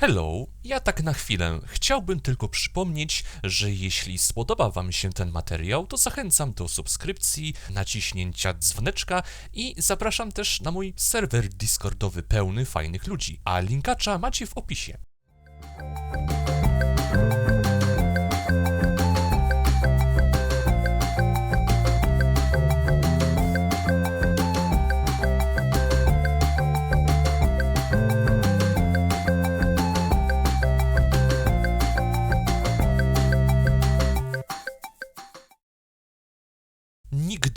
Hello, ja tak na chwilę. Chciałbym tylko przypomnieć, że jeśli spodoba Wam się ten materiał, to zachęcam do subskrypcji, naciśnięcia dzwoneczka i zapraszam też na mój serwer Discordowy pełny fajnych ludzi, a linkacza macie w opisie.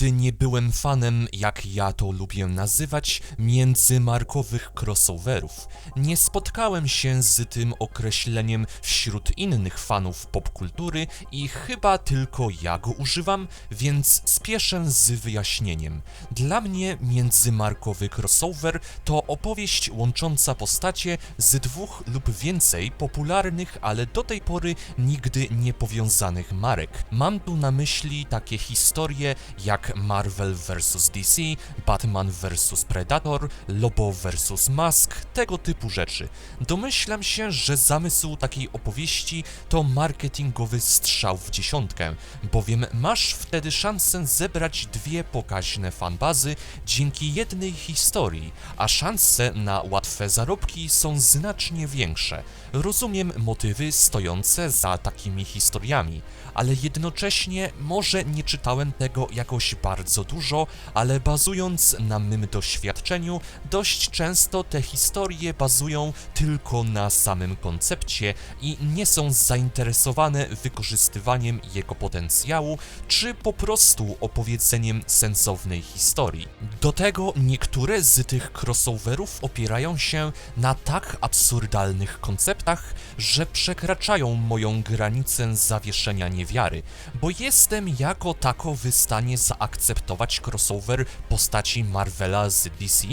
Nigdy nie byłem fanem, jak ja to lubię nazywać, międzymarkowych crossoverów. Nie spotkałem się z tym określeniem wśród innych fanów popkultury i chyba tylko ja go używam, więc spieszę z wyjaśnieniem. Dla mnie międzymarkowy crossover to opowieść łącząca postacie z dwóch lub więcej popularnych, ale do tej pory nigdy nie powiązanych marek. Mam tu na myśli takie historie jak Marvel vs DC, Batman vs Predator, Lobo vs Mask, tego typu rzeczy. Domyślam się, że zamysł takiej opowieści to marketingowy strzał w dziesiątkę, bowiem masz wtedy szansę zebrać dwie pokaźne fanbazy dzięki jednej historii, a szanse na łatwe zarobki są znacznie większe. Rozumiem motywy stojące za takimi historiami, ale jednocześnie może nie czytałem tego jakoś bardzo dużo, ale bazując na mym doświadczeniu, dość często te historie bazują tylko na samym koncepcie i nie są zainteresowane wykorzystywaniem jego potencjału, czy po prostu opowiedzeniem sensownej historii. Do tego niektóre z tych crossoverów opierają się na tak absurdalnych konceptach, że przekraczają moją granicę zawieszenia niewiary, bo jestem jako tako w stanie zaakceptować crossover postaci Marvela z DC,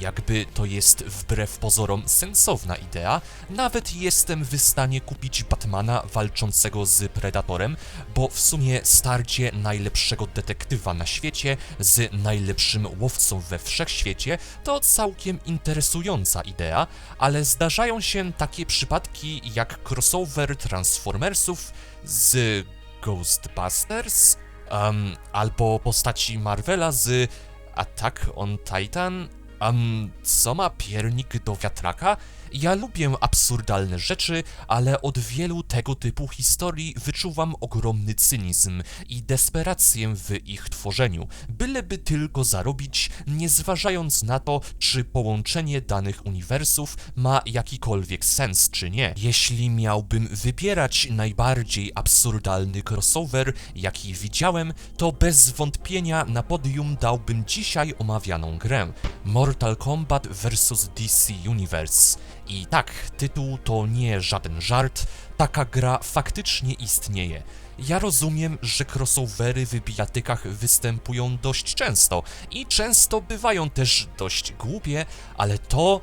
jakby to jest wbrew pozorom sensowna idea, nawet jestem w stanie kupić Batmana walczącego z Predatorem, bo w sumie starcie najlepszego detektywa na świecie z najlepszym łowcą we wszechświecie to całkiem interesująca idea, ale zdarzają się takie przypadki jak crossover Transformersów z Ghostbusters, um, albo postaci Marvela z Attack on Titan, um, co ma piernik do wiatraka? Ja lubię absurdalne rzeczy, ale od wielu tego typu historii wyczuwam ogromny cynizm i desperację w ich tworzeniu, byleby tylko zarobić, nie zważając na to, czy połączenie danych uniwersów ma jakikolwiek sens, czy nie. Jeśli miałbym wybierać najbardziej absurdalny crossover, jaki widziałem, to bez wątpienia na podium dałbym dzisiaj omawianą grę Mortal Kombat vs DC Universe. I tak, tytuł to nie żaden żart, taka gra faktycznie istnieje. Ja rozumiem, że crossovery w bijatykach występują dość często i często bywają też dość głupie, ale to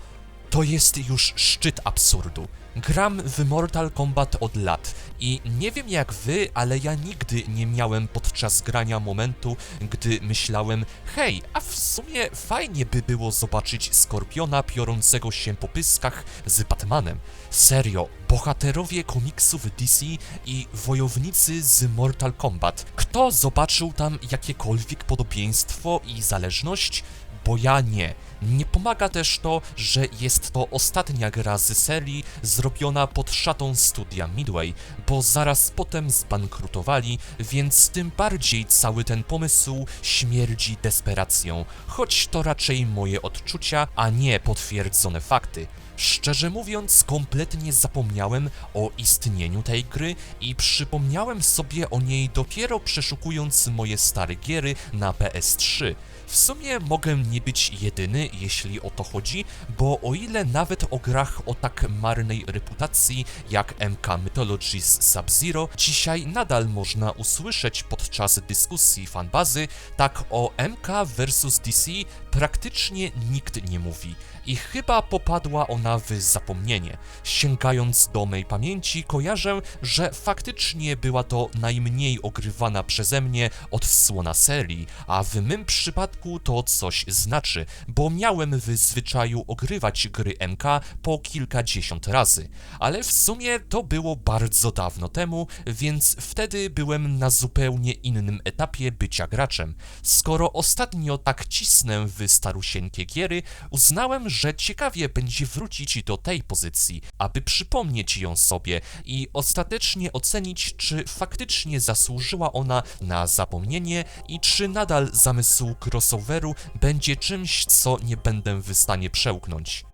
to jest już szczyt absurdu. Gram w Mortal Kombat od lat i nie wiem jak wy, ale ja nigdy nie miałem podczas grania momentu, gdy myślałem, hej, a w sumie fajnie by było zobaczyć Skorpiona piorącego się po pyskach z Batmanem. Serio, bohaterowie komiksów DC i wojownicy z Mortal Kombat. Kto zobaczył tam jakiekolwiek podobieństwo i zależność? bo ja nie. Nie pomaga też to, że jest to ostatnia gra z serii zrobiona pod szatą studia Midway, bo zaraz potem zbankrutowali, więc tym bardziej cały ten pomysł śmierdzi desperacją, choć to raczej moje odczucia, a nie potwierdzone fakty. Szczerze mówiąc, kompletnie zapomniałem o istnieniu tej gry i przypomniałem sobie o niej dopiero przeszukując moje stare giery na PS3. W sumie mogę nie być jedyny, jeśli o to chodzi, bo o ile nawet o grach o tak marnej reputacji jak MK Mythologies Sub-Zero dzisiaj nadal można usłyszeć podczas dyskusji fanbazy, tak o MK vs DC praktycznie nikt nie mówi i chyba popadła ona w zapomnienie. Sięgając do mej pamięci, kojarzę, że faktycznie była to najmniej ogrywana przeze mnie odsłona serii, a w mym przypadku to coś znaczy, bo miałem w zwyczaju ogrywać gry MK po kilkadziesiąt razy, ale w sumie to było bardzo dawno temu, więc wtedy byłem na zupełnie innym etapie bycia graczem. Skoro ostatnio tak cisnę w starusieńkie giery, uznałem, że ciekawie będzie wrócić do tej pozycji, aby przypomnieć ją sobie i ostatecznie ocenić, czy faktycznie zasłużyła ona na zapomnienie i czy nadal zamysł crossoveru będzie czymś, co nie będę w stanie przełknąć.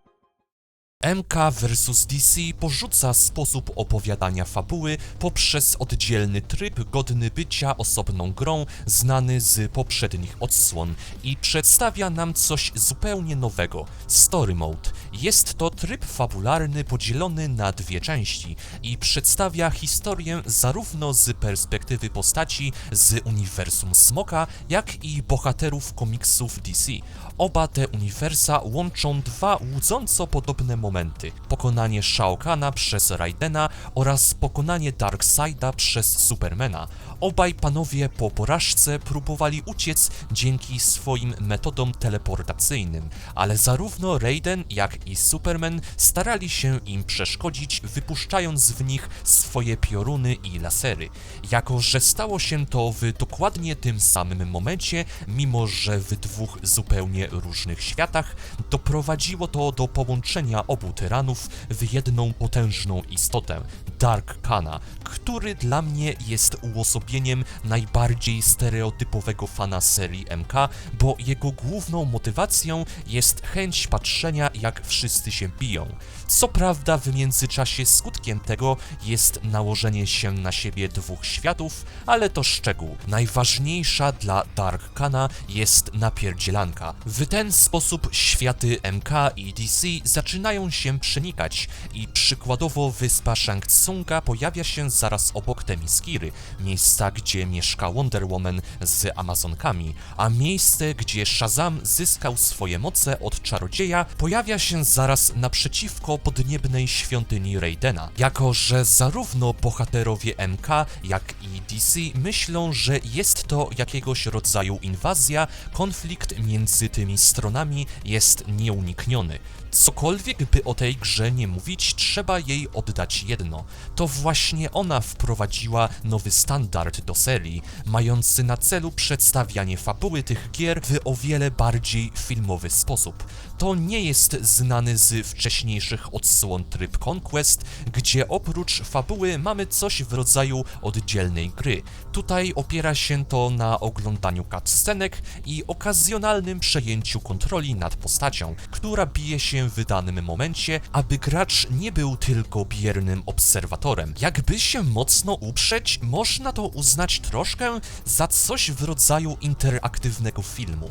MK vs DC porzuca sposób opowiadania fabuły poprzez oddzielny tryb godny bycia osobną grą znany z poprzednich odsłon i przedstawia nam coś zupełnie nowego Story Mode. Jest to tryb fabularny podzielony na dwie części i przedstawia historię zarówno z perspektywy postaci z uniwersum Smoka, jak i bohaterów komiksów DC. Oba te uniwersa łączą dwa łudząco podobne momenty. Pokonanie Shao Kahna przez Raidena oraz pokonanie Darkseida przez Supermana. Obaj panowie po porażce próbowali uciec dzięki swoim metodom teleportacyjnym, ale zarówno Raiden jak i Superman starali się im przeszkodzić, wypuszczając w nich swoje pioruny i lasery. Jako, że stało się to w dokładnie tym samym momencie, mimo że w dwóch zupełnie różnych światach, doprowadziło to do połączenia obu tyranów w jedną potężną istotę Dark Kana, który dla mnie jest uosobieniem najbardziej stereotypowego fana serii MK, bo jego główną motywacją jest chęć patrzenia jak wszyscy się biją. Co prawda w międzyczasie skutkiem tego jest nałożenie się na siebie dwóch światów, ale to szczegół. Najważniejsza dla Dark Kana jest napierdzielanka. W ten sposób światy MK i DC zaczynają się przenikać i przykładowo wyspa Shang Tsunga pojawia się zaraz obok Temiskiry, miejsca gdzie mieszka Wonder Woman z Amazonkami, a miejsce gdzie Shazam zyskał swoje moce od czarodzieja pojawia się zaraz naprzeciwko podniebnej świątyni Raidena. Jako, że zarówno bohaterowie MK, jak i DC myślą, że jest to jakiegoś rodzaju inwazja, konflikt między tymi stronami jest nieunikniony. Cokolwiek by o tej grze nie mówić, trzeba jej oddać jedno. To właśnie ona wprowadziła nowy standard do serii, mający na celu przedstawianie fabuły tych gier w o wiele bardziej filmowy sposób. To nie jest znany z wcześniejszych odsłon tryb Conquest, gdzie oprócz fabuły mamy coś w rodzaju oddzielnej gry. Tutaj opiera się to na oglądaniu cutscenek i okazjonalnym przejęciu kontroli nad postacią, która bije się w danym momencie, aby gracz nie był tylko biernym obserwatorem. Jakby się mocno uprzeć, można to uznać troszkę za coś w rodzaju interaktywnego filmu.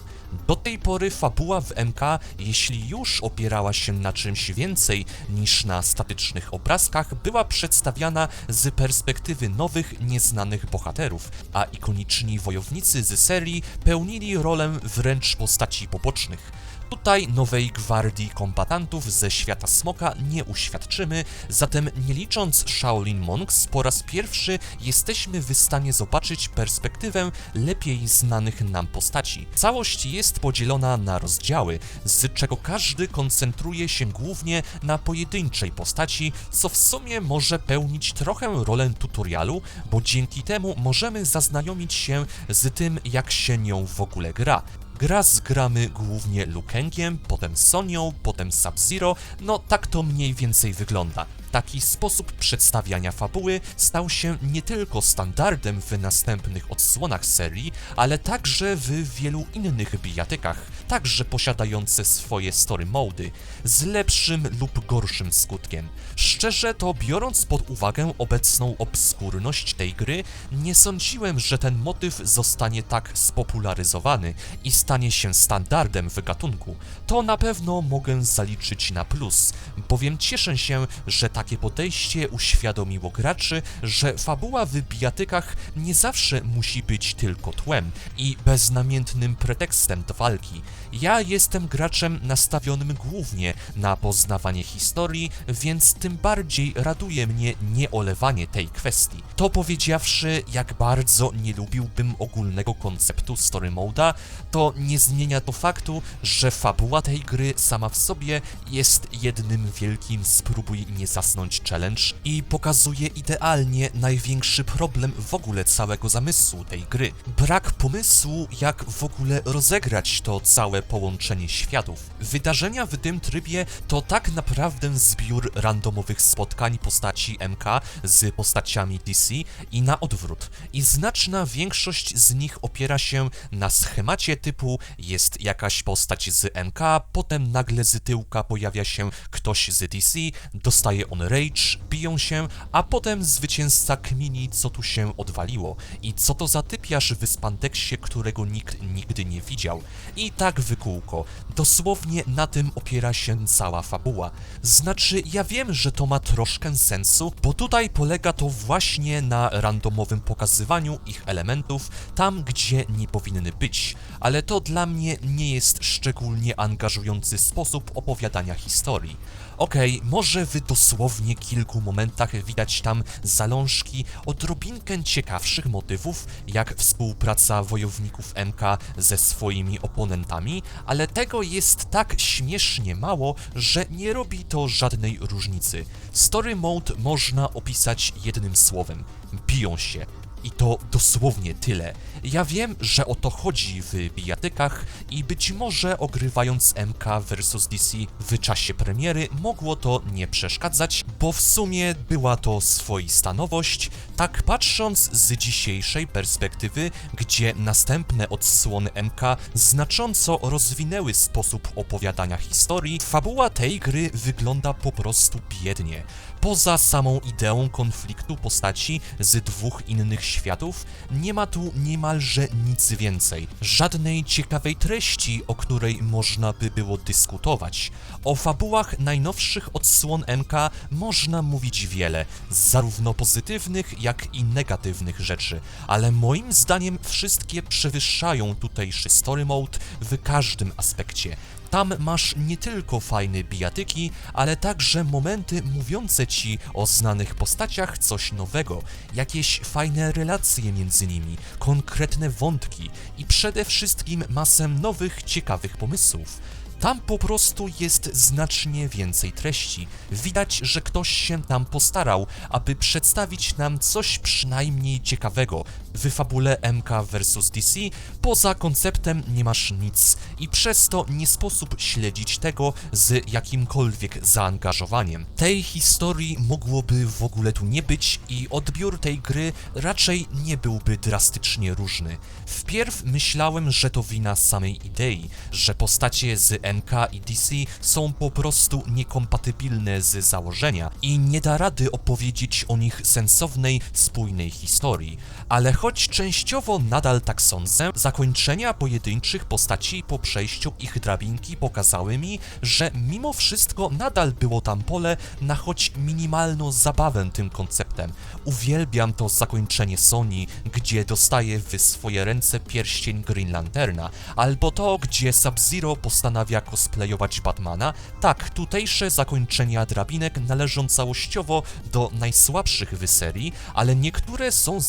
Do tej pory fabuła w MK, jeśli już opierała się na czymś więcej niż na statycznych obrazkach, była przedstawiana z perspektywy nowych, nieznanych bohaterów, a ikoniczni wojownicy z serii pełnili rolę wręcz postaci pobocznych. Tutaj nowej gwardii kombatantów ze świata smoka nie uświadczymy, zatem nie licząc Shaolin Monks, po raz pierwszy jesteśmy w stanie zobaczyć perspektywę lepiej znanych nam postaci. Całość jest podzielona na rozdziały, z czego każdy koncentruje się głównie na pojedynczej postaci, co w sumie może pełnić trochę rolę tutorialu, bo dzięki temu możemy zaznajomić się z tym, jak się nią w ogóle gra. Gra zgramy głównie Lukengiem, potem Sonią, potem Sub-Zero, no tak to mniej więcej wygląda. Taki sposób przedstawiania fabuły stał się nie tylko standardem w następnych odsłonach serii, ale także w wielu innych bijatykach, także posiadające swoje story mody, z lepszym lub gorszym skutkiem. Szczerze to biorąc pod uwagę obecną obskurność tej gry, nie sądziłem, że ten motyw zostanie tak spopularyzowany i stanie się standardem w gatunku. To na pewno mogę zaliczyć na plus, bowiem cieszę się, że takie podejście uświadomiło graczy, że fabuła w bijatykach nie zawsze musi być tylko tłem i beznamiętnym pretekstem do walki. Ja jestem graczem nastawionym głównie na poznawanie historii, więc tym bardziej raduje mnie nieolewanie tej kwestii. To powiedziawszy, jak bardzo nie lubiłbym ogólnego konceptu story moda, to nie zmienia to faktu, że fabuła tej gry sama w sobie jest jednym wielkim spróbuj nie zasnąć challenge i pokazuje idealnie największy problem w ogóle całego zamysłu tej gry. Brak pomysłu, jak w ogóle rozegrać to całe połączenie światów. Wydarzenia w tym trybie to tak naprawdę zbiór randomowych spotkań postaci MK z postaciami DC i na odwrót. I znaczna większość z nich opiera się na schemacie typu jest jakaś postać z MK, potem nagle z tyłka pojawia się ktoś z DC, dostaje on rage, biją się, a potem zwycięzca kmini co tu się odwaliło i co to za typiarz w spandeksie, którego nikt nigdy nie widział. I tak w kółko. Dosłownie na tym opiera się cała fabuła. Znaczy, ja wiem, że to ma troszkę sensu, bo tutaj polega to właśnie na randomowym pokazywaniu ich elementów tam, gdzie nie powinny być, ale to dla mnie nie jest szczególnie angażujący sposób opowiadania historii. Okej, może w dosłownie kilku momentach widać tam zalążki odrobinkę ciekawszych motywów, jak współpraca wojowników MK ze swoimi oponentami, ale tego jest tak śmiesznie mało, że nie robi to żadnej różnicy. Story mode można opisać jednym słowem. Biją się. I to dosłownie tyle. Ja wiem, że o to chodzi w bijatykach i być może ogrywając MK vs DC w czasie premiery mogło to nie przeszkadzać, bo w sumie była to swoista nowość, tak patrząc z dzisiejszej perspektywy, gdzie następne odsłony MK znacząco rozwinęły sposób opowiadania historii, fabuła tej gry wygląda po prostu biednie. Poza samą ideą konfliktu postaci z dwóch innych światów, nie ma tu niemalże nic więcej. Żadnej ciekawej treści, o której można by było dyskutować. O fabułach najnowszych odsłon MK można mówić wiele, zarówno pozytywnych, jak i negatywnych rzeczy, ale moim zdaniem wszystkie przewyższają tutejszy story mode w każdym aspekcie. Tam masz nie tylko fajne bijatyki, ale także momenty mówiące ci o znanych postaciach coś nowego, jakieś fajne relacje między nimi, konkretne wątki i przede wszystkim masę nowych, ciekawych pomysłów. Tam po prostu jest znacznie więcej treści. Widać, że ktoś się tam postarał, aby przedstawić nam coś przynajmniej ciekawego. W fabule MK vs DC poza konceptem nie masz nic i przez to nie sposób śledzić tego z jakimkolwiek zaangażowaniem. Tej historii mogłoby w ogóle tu nie być i odbiór tej gry raczej nie byłby drastycznie różny. Wpierw myślałem, że to wina samej idei, że postacie z MK i DC są po prostu niekompatybilne z założenia i nie da rady opowiedzieć o nich sensownej, spójnej historii. Ale choć częściowo nadal tak sądzę, zakończenia pojedynczych postaci po przejściu ich drabinki pokazały mi, że mimo wszystko nadal było tam pole na choć minimalną zabawę tym konceptem. Uwielbiam to zakończenie Sony, gdzie dostaje w swoje ręce pierścień Green Lanterna, albo to, gdzie Sub-Zero postanawia cosplayować Batmana. Tak, tutejsze zakończenia drabinek należą całościowo do najsłabszych w serii, ale niektóre są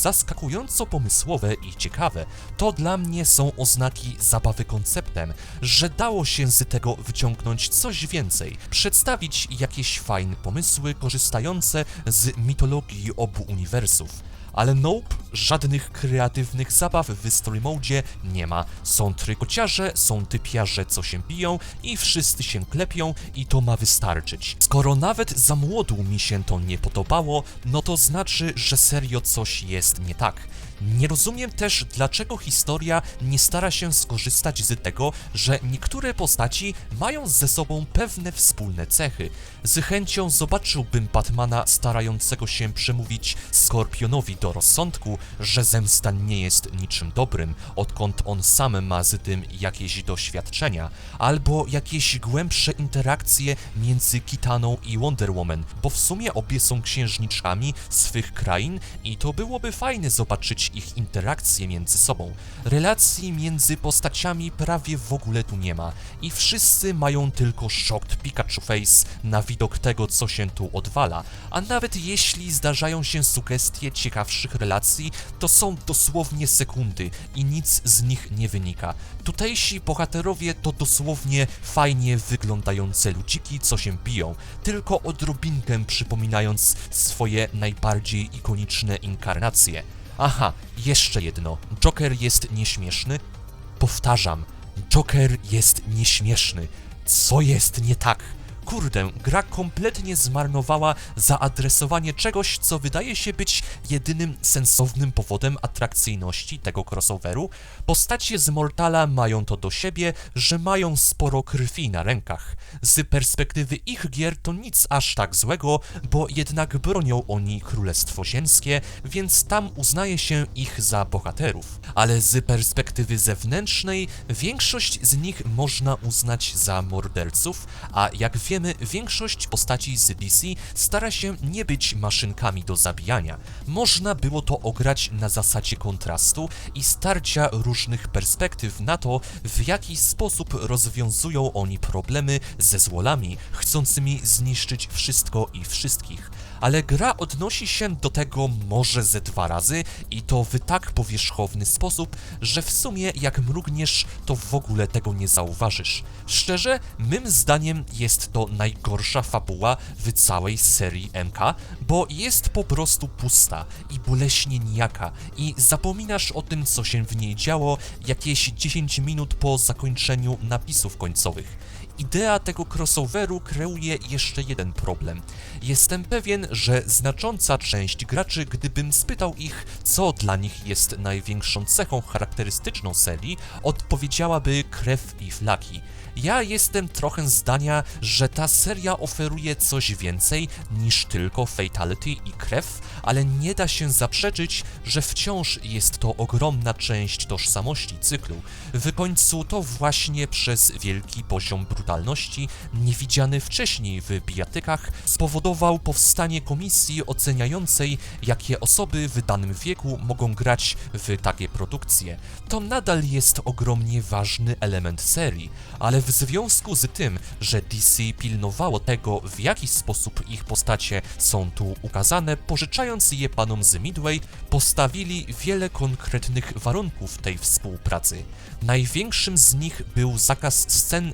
zaskakująco pomysłowe i ciekawe. To dla mnie są oznaki zabawy konceptem, że dało się z tego wyciągnąć coś więcej, przedstawić jakieś fajne pomysły korzystające z mitologii obu uniwersów. Ale nope, żadnych kreatywnych zabaw w story mode nie ma. Są trykociarze, są typiarze, co się biją i wszyscy się klepią i to ma wystarczyć. Skoro nawet za młodu mi się to nie podobało, no to znaczy, że serio coś jest nie tak. Nie rozumiem też, dlaczego historia nie stara się skorzystać z tego, że niektóre postaci mają ze sobą pewne wspólne cechy. Z chęcią zobaczyłbym Batmana starającego się przemówić Skorpionowi do rozsądku, że zemsta nie jest niczym dobrym, odkąd on sam ma z tym jakieś doświadczenia, albo jakieś głębsze interakcje między Kitaną i Wonder Woman, bo w sumie obie są księżniczkami swych krain i to byłoby fajne zobaczyć ich interakcje między sobą. Relacji między postaciami prawie w ogóle tu nie ma i wszyscy mają tylko shocked Pikachu face na widok tego, co się tu odwala, a nawet jeśli zdarzają się sugestie ciekawszych relacji, to są dosłownie sekundy i nic z nich nie wynika. Tutejsi bohaterowie to dosłownie fajnie wyglądające ludziki, co się biją, tylko odrobinkę przypominając swoje najbardziej ikoniczne inkarnacje. Aha, jeszcze jedno. Joker jest nieśmieszny? Powtarzam, Joker jest nieśmieszny. Co jest nie tak? Kurde, gra kompletnie zmarnowała zaadresowanie czegoś, co wydaje się być jedynym sensownym powodem atrakcyjności tego crossoveru. Postacie z Mortala mają to do siebie, że mają sporo krwi na rękach. Z perspektywy ich gier to nic aż tak złego, bo jednak bronią oni Królestwo Ziemskie, więc tam uznaje się ich za bohaterów. Ale z perspektywy zewnętrznej większość z nich można uznać za morderców, a jak wiemy, większość postaci z DC stara się nie być maszynkami do zabijania. Można było to ograć na zasadzie kontrastu i starcia różnych perspektyw na to, w jaki sposób rozwiązują oni problemy ze złolami, chcącymi zniszczyć wszystko i wszystkich ale gra odnosi się do tego może ze dwa razy i to w tak powierzchowny sposób, że w sumie jak mrugniesz, to w ogóle tego nie zauważysz. Szczerze, mym zdaniem jest to najgorsza fabuła w całej serii MK, bo jest po prostu pusta i boleśnie nijaka i zapominasz o tym, co się w niej działo jakieś 10 minut po zakończeniu napisów końcowych. Idea tego crossoveru kreuje jeszcze jeden problem. Jestem pewien, że znacząca część graczy, gdybym spytał ich, co dla nich jest największą cechą charakterystyczną serii, odpowiedziałaby krew i flaki. Ja jestem trochę zdania, że ta seria oferuje coś więcej niż tylko fatality i krew, ale nie da się zaprzeczyć, że wciąż jest to ogromna część tożsamości cyklu. W końcu to właśnie przez wielki poziom brutalności, niewidziany wcześniej w bijatykach, spowodował powstanie komisji oceniającej, jakie osoby w danym wieku mogą grać w takie produkcje. To nadal jest ogromnie ważny element serii, ale w związku z tym, że DC pilnowało tego, w jaki sposób ich postacie są tu ukazane, pożyczając je panom z Midway, postawili wiele konkretnych warunków tej współpracy. Największym z nich był zakaz scen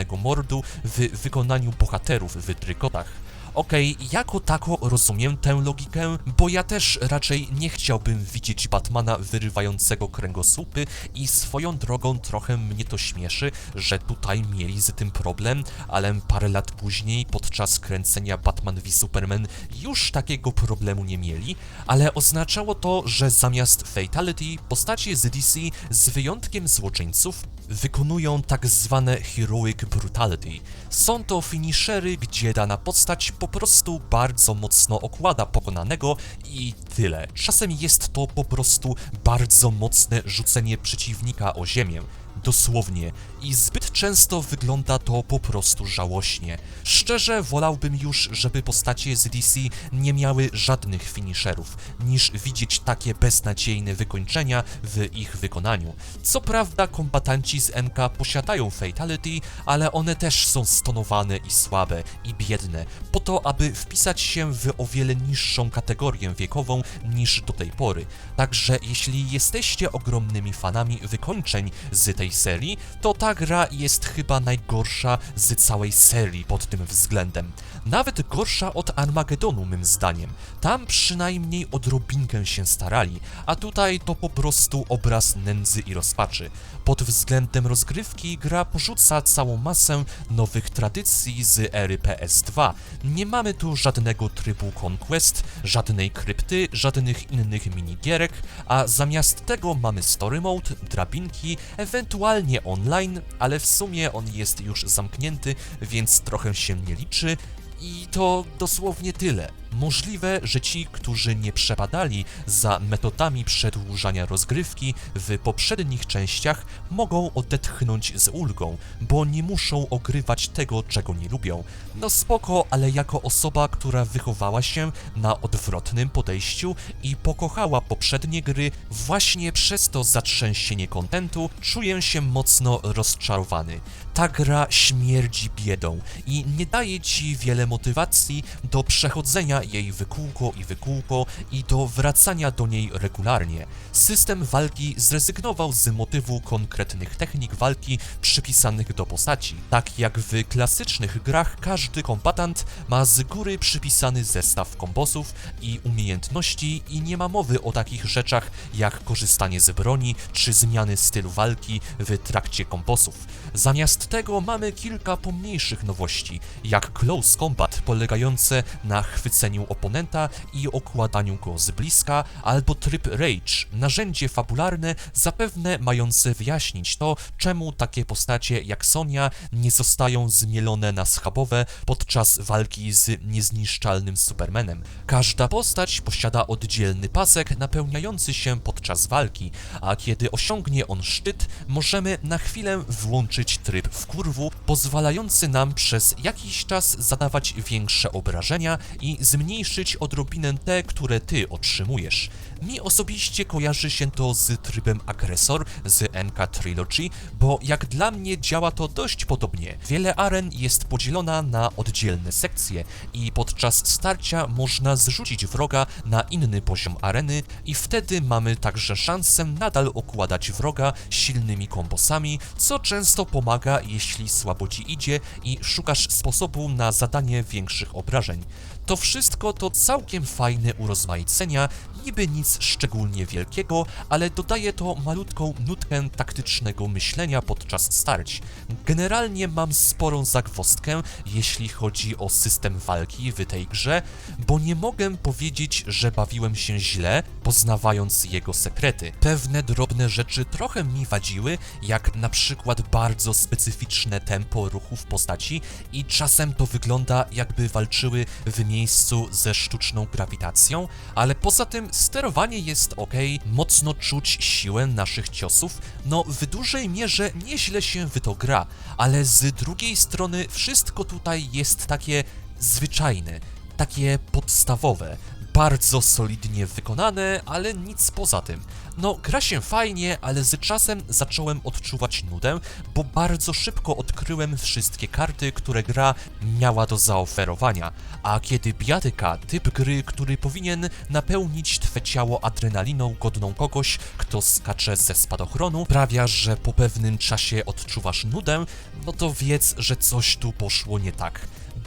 efektownego mordu w wykonaniu bohaterów w trykotach. Okej, jako tako rozumiem tę logikę, bo ja też raczej nie chciałbym widzieć Batmana wyrywającego kręgosłupy i swoją drogą trochę mnie to śmieszy, że tutaj mieli z tym problem, ale parę lat później podczas kręcenia Batman v Superman już takiego problemu nie mieli, ale oznaczało to, że zamiast Fatality postacie z DC z wyjątkiem złoczyńców wykonują tak zwane Heroic Brutality. Są to finishery, gdzie dana postać po prostu bardzo mocno okłada pokonanego i tyle. Czasem jest to po prostu bardzo mocne rzucenie przeciwnika o ziemię. Dosłownie. I zbyt często wygląda to po prostu żałośnie. Szczerze wolałbym już, żeby postacie z DC nie miały żadnych finisherów, niż widzieć takie beznadziejne wykończenia w ich wykonaniu. Co prawda kombatanci z MK posiadają fatality, ale one też są stonowane i słabe i biedne, po to aby wpisać się w o wiele niższą kategorię wiekową niż do tej pory. Także jeśli jesteście ogromnymi fanami wykończeń z tej serii, to ta gra jest chyba najgorsza z całej serii pod tym względem. Nawet gorsza od Armagedonu, mym zdaniem. Tam przynajmniej odrobinkę się starali, a tutaj to po prostu obraz nędzy i rozpaczy. Pod względem rozgrywki gra porzuca całą masę nowych tradycji z ery PS2. Nie mamy tu żadnego trybu Conquest, żadnej krypty, żadnych innych minigierek, a zamiast tego mamy story mode, drabinki, ewentualnie online, ale w sumie on jest już zamknięty, więc trochę się nie liczy. I to dosłownie tyle. Możliwe, że ci, którzy nie przepadali za metodami przedłużania rozgrywki w poprzednich częściach, mogą odetchnąć z ulgą, bo nie muszą ogrywać tego, czego nie lubią. No spoko, ale jako osoba, która wychowała się na odwrotnym podejściu i pokochała poprzednie gry, właśnie przez to zatrzęsienie kontentu czuję się mocno rozczarowany. Ta gra śmierdzi biedą i nie daje ci wiele motywacji do przechodzenia jej wykółko i wykółko i do wracania do niej regularnie. System walki zrezygnował z motywu konkretnych technik walki przypisanych do postaci. Tak jak w klasycznych grach, każdy kombatant ma z góry przypisany zestaw kombosów i umiejętności i nie ma mowy o takich rzeczach jak korzystanie z broni czy zmiany stylu walki w trakcie kombosów. Zamiast tego mamy kilka pomniejszych nowości, jak close combat polegające na chwyceniu oponenta i okładaniu go z bliska, albo tryb rage, narzędzie fabularne zapewne mające wyjaśnić to, czemu takie postacie jak Sonia nie zostają zmielone na schabowe podczas walki z niezniszczalnym Supermanem. Każda postać posiada oddzielny pasek napełniający się podczas walki, a kiedy osiągnie on szczyt, możemy na chwilę włączyć tryb wkurwu, pozwalający nam przez jakiś czas zadawać większe obrażenia i zmniejszyć odrobinę te, które ty otrzymujesz. Mi osobiście kojarzy się to z trybem agresor z MK Trilogy, bo jak dla mnie działa to dość podobnie. Wiele aren jest podzielona na oddzielne sekcje i podczas starcia można zrzucić wroga na inny poziom areny i wtedy mamy także szansę nadal okładać wroga silnymi kombosami, co często pomaga jeśli słabo ci idzie i szukasz sposobu na zadanie większych obrażeń. To wszystko to całkiem fajne urozmaicenia, niby nic szczególnie wielkiego, ale dodaje to malutką nutkę taktycznego myślenia podczas starć. Generalnie mam sporą zagwozdkę, jeśli chodzi o system walki w tej grze, bo nie mogę powiedzieć, że bawiłem się źle, poznawając jego sekrety. Pewne drobne rzeczy trochę mi wadziły, jak na przykład bardzo specyficzne tempo ruchów postaci i czasem to wygląda jakby walczyły w miejscu ze sztuczną grawitacją, ale poza tym sterowanie jest ok, mocno czuć siłę naszych ciosów, no w dużej mierze nieźle się w to gra, ale z drugiej strony wszystko tutaj jest takie zwyczajne, takie podstawowe, bardzo solidnie wykonane, ale nic poza tym. No, gra się fajnie, ale z czasem zacząłem odczuwać nudę, bo bardzo szybko odkryłem wszystkie karty, które gra miała do zaoferowania. A kiedy biatyka, typ gry, który powinien napełnić twe ciało adrenaliną godną kogoś, kto skacze ze spadochronu, sprawia, że po pewnym czasie odczuwasz nudę, no to wiedz, że coś tu poszło nie tak.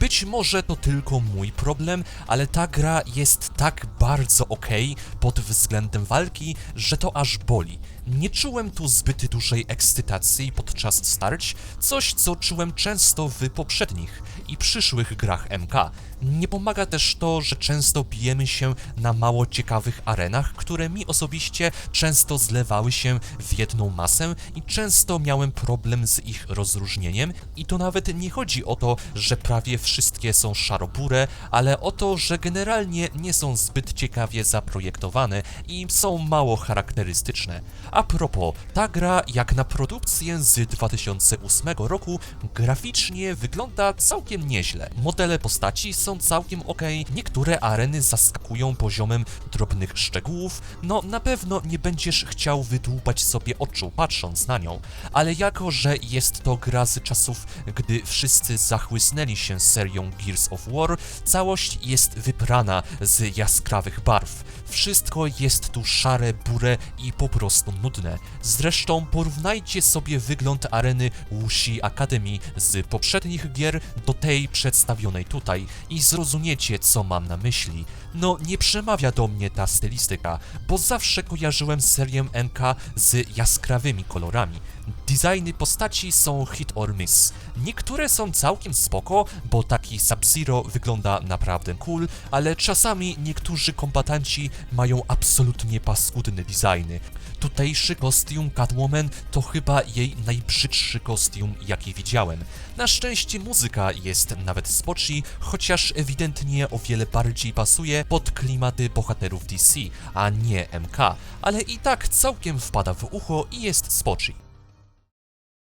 Być może to tylko mój problem, ale ta gra jest tak bardzo okej pod względem walki, że to aż boli. Nie czułem tu zbyt dużej ekscytacji podczas starć, coś co czułem często w poprzednich i przyszłych grach MK. Nie pomaga też to, że często bijemy się na mało ciekawych arenach, które mi osobiście często zlewały się w jedną masę i często miałem problem z ich rozróżnieniem i to nawet nie chodzi o to, że prawie wszystkie są szarobure, ale o to, że generalnie nie są zbyt ciekawie zaprojektowane i są mało charakterystyczne. A propos, ta gra jak na produkcję z 2008 roku graficznie wygląda całkiem nieźle. Modele postaci są całkiem ok, niektóre areny zaskakują poziomem drobnych szczegółów, no na pewno nie będziesz chciał wydłubać sobie oczu patrząc na nią, ale jako, że jest to gra z czasów, gdy wszyscy zachłysnęli się serią Gears of War, całość jest wybrana z jaskrawych barw. Wszystko jest tu szare, bure i po prostu nudne. Zresztą porównajcie sobie wygląd areny Wuxi Academy z poprzednich gier do tej przedstawionej tutaj i zrozumiecie, co mam na myśli. No, nie przemawia do mnie ta stylistyka, bo zawsze kojarzyłem serię NK z jaskrawymi kolorami. Designy postaci są hit or miss. Niektóre są całkiem spoko, bo taki Sub-Zero wygląda naprawdę cool, ale czasami niektórzy kombatanci mają absolutnie paskudne designy. Tutejszy kostium Catwoman to chyba jej najbrzydszy kostium, jaki widziałem. Na szczęście muzyka jest nawet spoczy, chociaż ewidentnie o wiele bardziej pasuje pod klimaty bohaterów DC, a nie MK, ale i tak całkiem wpada w ucho i jest spoczy.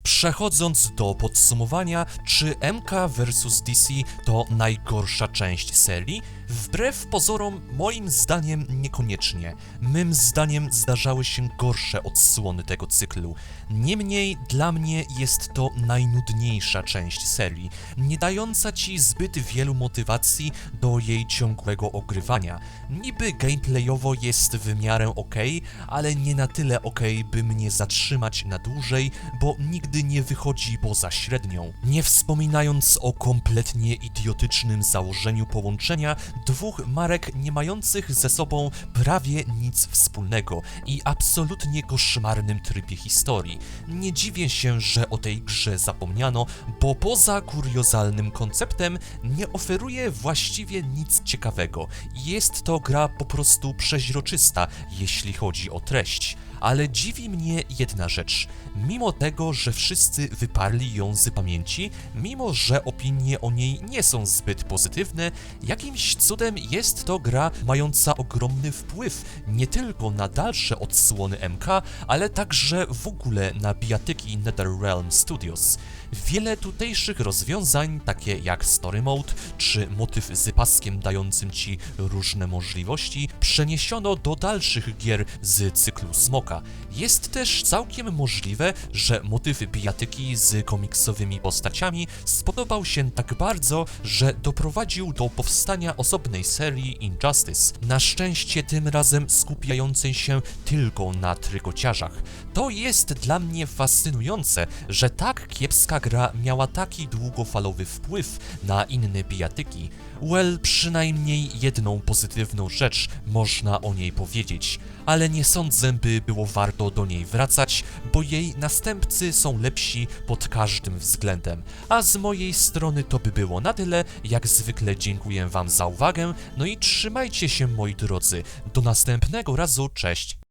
Przechodząc do podsumowania, czy MK vs DC to najgorsza część serii? Wbrew pozorom, moim zdaniem niekoniecznie. Mym zdaniem zdarzały się gorsze odsłony tego cyklu. Niemniej dla mnie jest to najnudniejsza część serii, nie dająca ci zbyt wielu motywacji do jej ciągłego ogrywania. Niby gameplayowo jest w miarę ok, ale nie na tyle ok, by mnie zatrzymać na dłużej, bo nigdy nie wychodzi poza średnią. Nie wspominając o kompletnie idiotycznym założeniu połączenia dwóch marek nie mających ze sobą prawie nic wspólnego i absolutnie koszmarnym trybie historii. Nie dziwię się, że o tej grze zapomniano, bo poza kuriozalnym konceptem nie oferuje właściwie nic ciekawego. Jest to gra po prostu przeźroczysta, jeśli chodzi o treść. Ale dziwi mnie jedna rzecz. Mimo tego, że wszyscy wyparli ją z pamięci, mimo że opinie o niej nie są zbyt pozytywne, jakimś cudem jest to gra mająca ogromny wpływ nie tylko na dalsze odsłony MK, ale także w ogóle na bijatyki NetherRealm Studios. Wiele tutejszych rozwiązań, takie jak Story Mode czy motyw z paskiem dającym ci różne możliwości, przeniesiono do dalszych gier z cyklu Smoka. Jest też całkiem możliwe, że motyw bijatyki z komiksowymi postaciami spodobał się tak bardzo, że doprowadził do powstania osobnej serii Injustice. Na szczęście tym razem skupiającej się tylko na trykociarzach. To jest dla mnie fascynujące, że tak kiepska gra miała taki długofalowy wpływ na inne bijatyki. Well, przynajmniej jedną pozytywną rzecz można o niej powiedzieć, ale nie sądzę, by było warto do niej wracać, bo jej następcy są lepsi pod każdym względem. A z mojej strony to by było na tyle, jak zwykle dziękuję wam za uwagę, no i trzymajcie się moi drodzy, do następnego razu, cześć!